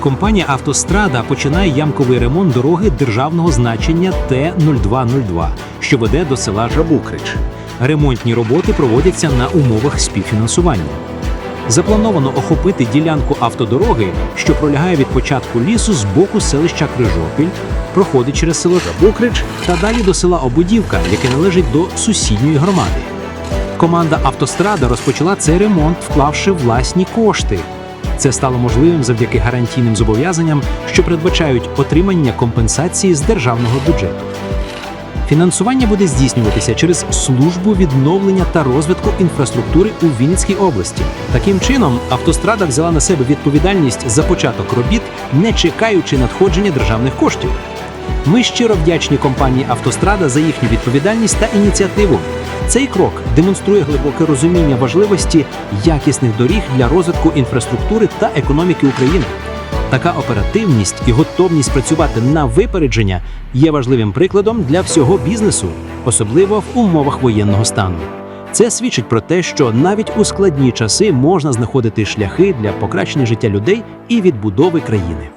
Компанія Автострада починає ямковий ремонт дороги державного значення Т-0202, що веде до села Жабукрич. Ремонтні роботи проводяться на умовах співфінансування. Заплановано охопити ділянку автодороги, що пролягає від початку лісу з боку селища Крижопіль, проходить через село Жабукрич та далі до села Обудівка, яке належить до сусідньої громади. Команда Автострада розпочала цей ремонт, вклавши власні кошти. Це стало можливим завдяки гарантійним зобов'язанням, що передбачають отримання компенсації з державного бюджету. Фінансування буде здійснюватися через службу відновлення та розвитку інфраструктури у Вінницькій області. Таким чином, автострада взяла на себе відповідальність за початок робіт, не чекаючи надходження державних коштів. Ми щиро вдячні компанії Автострада за їхню відповідальність та ініціативу. Цей крок демонструє глибоке розуміння важливості якісних доріг для розвитку інфраструктури та економіки України. Така оперативність і готовність працювати на випередження є важливим прикладом для всього бізнесу, особливо в умовах воєнного стану. Це свідчить про те, що навіть у складні часи можна знаходити шляхи для покращення життя людей і відбудови країни.